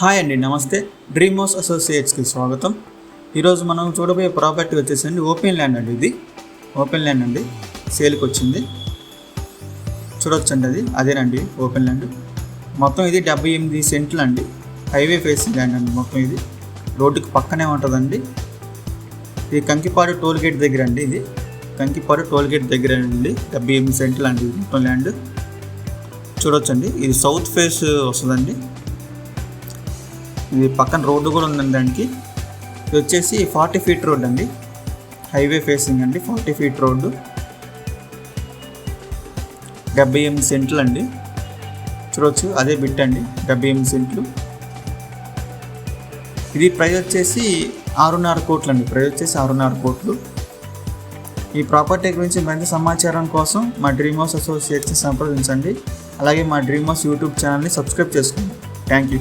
Hi అండి నమస్తే. Dream house అసోసియేట్స్కి స్వాగతం. ఈరోజు మనం చూడబోయే ప్రాపర్టీ వచ్చేసండి ఓపెన్ ల్యాండ్ అండి ఇది. ఓపెన్ ల్యాండ్ అండి. సేల్కి వచ్చింది. చూడొచ్చండి అది. అదేనండి ఓపెన్ ల్యాండ్. మొత్తం ఇది డెబ్బై ఎనిమిది సెంట్లు అండి. హైవే ఫేసింగ్ ల్యాండ్ అండి మొత్తం ఇది. రోడ్డుకి పక్కనే ఉంటుందండి. ఇది కంకిపాడు టోల్ గేట్ దగ్గర అండి ఇది. కంకిపాడు టోల్ గేట్ దగ్గర అండి. డెబ్బై ఎనిమిది సెంట్లు అండి ఓపెన్ మొత్తం ల్యాండ్. చూడొచ్చండి. ఇది సౌత్ ఫేస్ వస్తుందండి. ఇది పక్కన రోడ్డు కూడా ఉందండి దానికి. ఇది వచ్చేసి ఫార్టీ ఫీట్ రోడ్ అండి. హైవే ఫేసింగ్ అండి ఫార్టీ ఫీట్ రోడ్డు. డెబ్బై ఎనిమిది సెంట్లు అండి. చూడవచ్చు అదే బిట్ అండి డెబ్బై ఎనిమిది సెంట్లు. ఇది ప్రైస్ వచ్చేసి ఆరున్నర కోట్లు అండి ప్రైస్ వచ్చేసి ఆరున్నర కోట్లు. ఈ ప్రాపర్టీ గురించి మరింత సమాచారం కోసం మా డ్రీమ్ హౌస్ అసోసియేట్స్ని సంప్రదించండి. అలాగే మా డ్రీమ్ హౌస్ యూట్యూబ్ ఛానల్ని సబ్స్క్రైబ్ చేసుకోండి. Thank you.